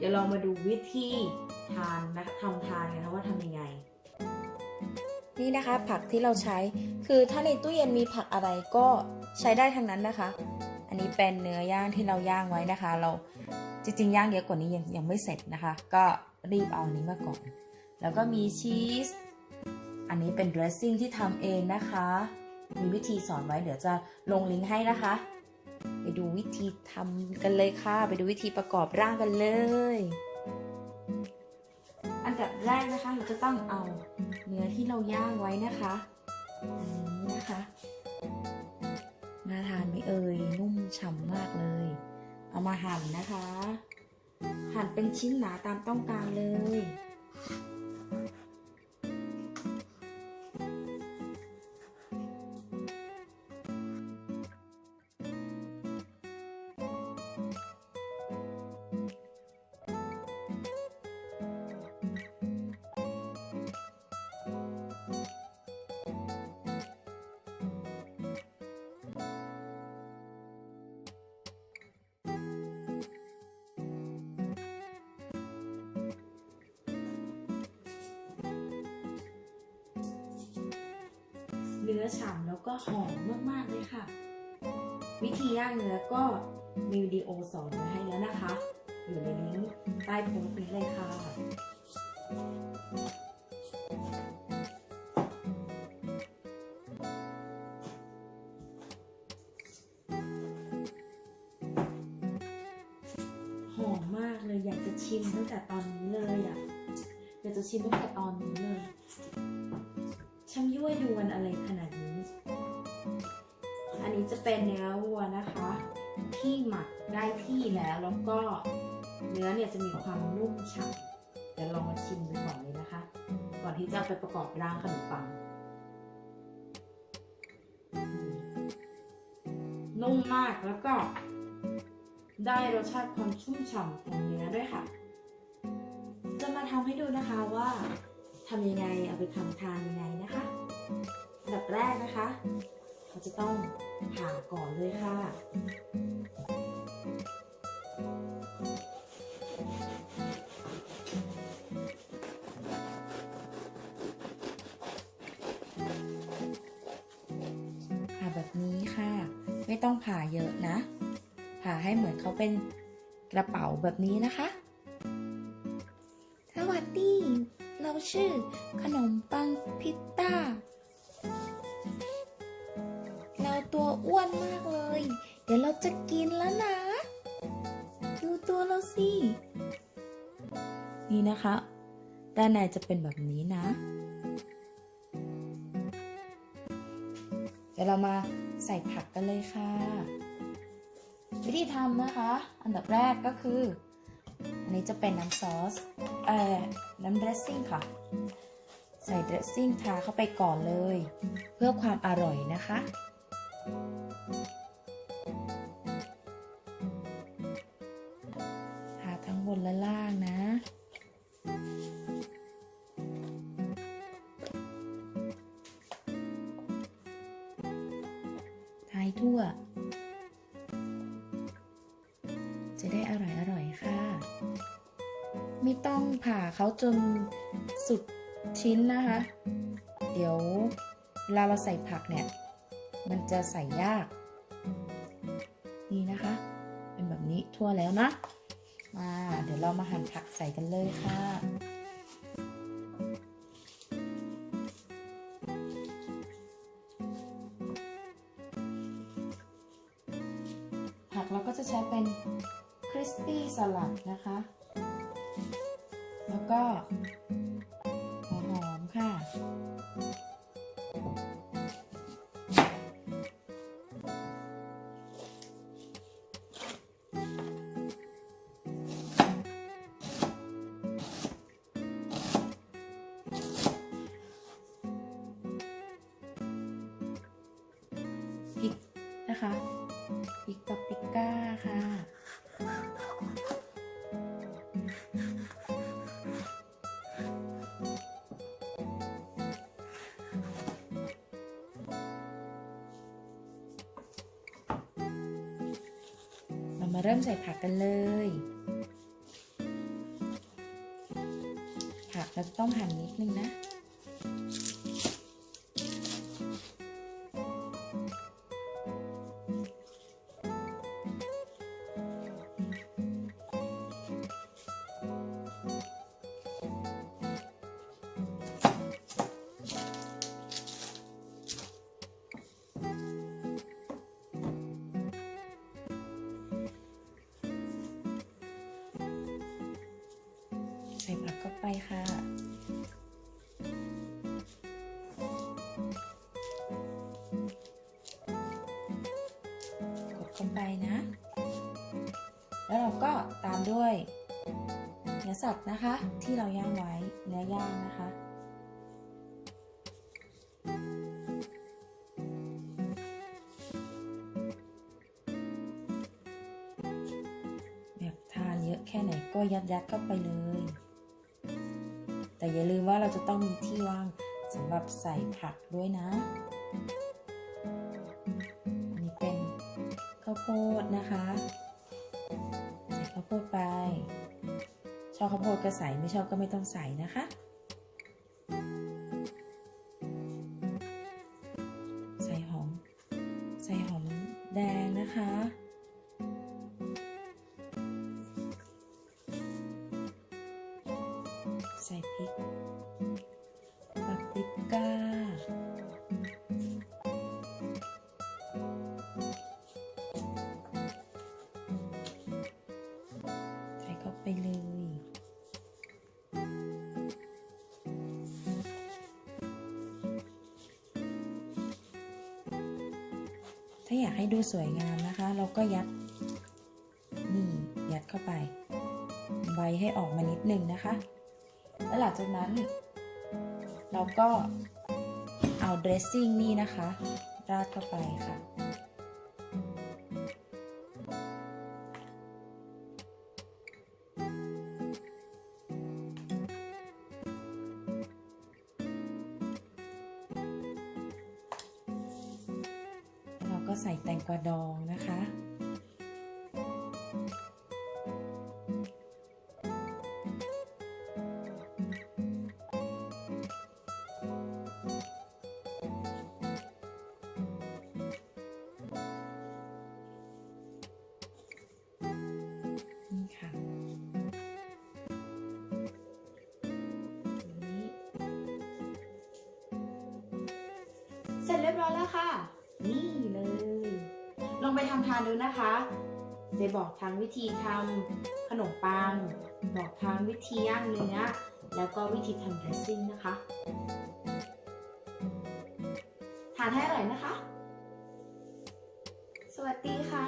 เดี๋ยวเรามาดูวิธีทานนะคะทำทานกันนะว่าทำยังไง นี่นะคะผักที่เราใช้คือถ้าในตู้เย็นมีผักอะไรก็ใช้ได้ทั้งนั้นนะคะ อันนี้เป็นเนื้อย่างที่เราย่างไว้นะคะ เราจริงๆย่างเยอะกว่านี้ยังยังไม่เสร็จนะคะ ก็รีบเอาอันนี้มาก่อน แล้วก็มีชีสอันนี้เป็น dressing ที่ทำเองนะคะ มีวิธีสอนไว้เดี๋ยวจะลงลิงก์ให้นะคะ ดูวิธีทำกันเลยค่ะ ไปดูวิธีประกอบร่างกันเลย อันดับแรกนะคะ เราจะต้องเอาเนื้อที่เราย่างไว้นะคะนนี้นะคะน่าทานไหมเอ่ยนุ่มฉ่ำมากเลย เอามาหั่นนะคะ หั่นเป็นชิ้นหนาตามต้องการเลย เนื้อฉ่ำแล้วก็หอมมากๆเลยค่ะ วิธีย่างเนื้อก็มีวิดีโอสอนไว้ให้แล้วนะคะ อยู่ในลิงก์ใต้โพสต์นี้เลยค่ะหอมมากเลยอยากจะชิมตั้งแต่ตอนนี้เลยอะอยากจะชิมตั้งแต่ตอนนี้เลย นี้จะเป็นเนื้อวัวนะคะ ที่หมักได้ที่แล้วแล้วก็เนื้อเนี่ยจะมีความนุ่มฉ่ำเดี๋ยวลองมาชิมดูก่อนเลยนะคะ ก่อนที่จะเอาไปประกอบร่างขนมปัง นุ่มมากแล้วก็ได้รสชาติความชุ่มฉ่ำของเนื้อด้วยค่ะ จะมาทำให้ดูนะคะว่าทำยังไงเอาไปทำทานยังไงนะคะอันดับแรกนะคะ เราจะต้อง ผ่าก่อนเลยค่ะ ผ่าแบบนี้ค่ะ ไม่ต้องผ่าเยอะนะ ผ่าให้เหมือนเขาเป็นกระเป๋าแบบนี้นะคะ สวัสดี เราชื่อขนมปังพิตต้า ตัวอ้วนมากเลย เดี๋ยวเราจะกินแล้วนะ ดูตัวเราสิ นี่นะคะ ด้านในจะเป็นแบบนี้นะ เดี๋ยวเรามาใส่ผักกันเลยค่ะ วิธีทำนะคะ อันดับแรกก็คือ อันนี้จะเป็นน้ำซอส เอ่อ น้ำดรสซิ่งค่ะใส่ดรสซิ่งทาเข้าไปก่อนเลย เพื่อความอร่อยนะคะ ทาทั้งบนและล่างนะทายทั่ว จะได้อร่อยอร่อยๆค่ะ ไม่ต้องผ่าเขาจนสุดชิ้นนะคะ เดี๋ยวเวลาเราใส่ผักเนี่ย มันจะใส่ยาก นี่นะคะ เป็นแบบนี้ทั่วแล้วนะ มาเดี๋ยวเรามาหั่นผักใส่กันเลยค่ะผักเราก็จะใช้เป็นคริสปี้สลัดนะคะ แล้วก็ นะคะพริกปาปริก้าค่ะ เรามาเริ่มใส่ผักกันเลย ผักเราจะต้องหั่นนิดนึงนะ ไปค่ะกดเข้าไปนะ แล้วเราก็ตามด้วยเนื้อสัตว์นะคะ ที่เราย่างไว้เนื้อย่างนะคะแบบทานเยอะแค่ไหนก็ยัดยัดเข้าไปเลย แต่อย่าลืมว่าเราจะต้องมีที่ว่างสำหรับใส่ผักด้วยนะ อันนี้เป็นข้าวโพดนะคะใส่ข้าวโพดไป ชอบข้าวโพดก็ใส่ไม่ชอบก็ไม่ต้องใส่นะคะใส่หอม ใส่หอมแดงนะคะ เข้าไปเลย ถ้าอยากให้ดูสวยงามนะคะ เราก็ยัด นี่ยัดเข้าไป ใบให้ออกมานิดนึงนะคะ แล้วหลังจากนั้น เราก็เอาเดรสซิ่งนี่นะคะ ราดเข้าไปค่ะ ก็ใส่แตงกวาดองนะคะ นี่ค่ะนี่เสร็จเรียบร้อยแล้วค่ะ ไปทำทานดูนะคะเจบอกทั้งวิธีทำขนมปัง บอกทั้งวิธีย่างเนื้อ แล้วก็วิธีทำดรสซิ่งนะคะ ทานให้อร่อยนะคะ สวัสดีค่ะ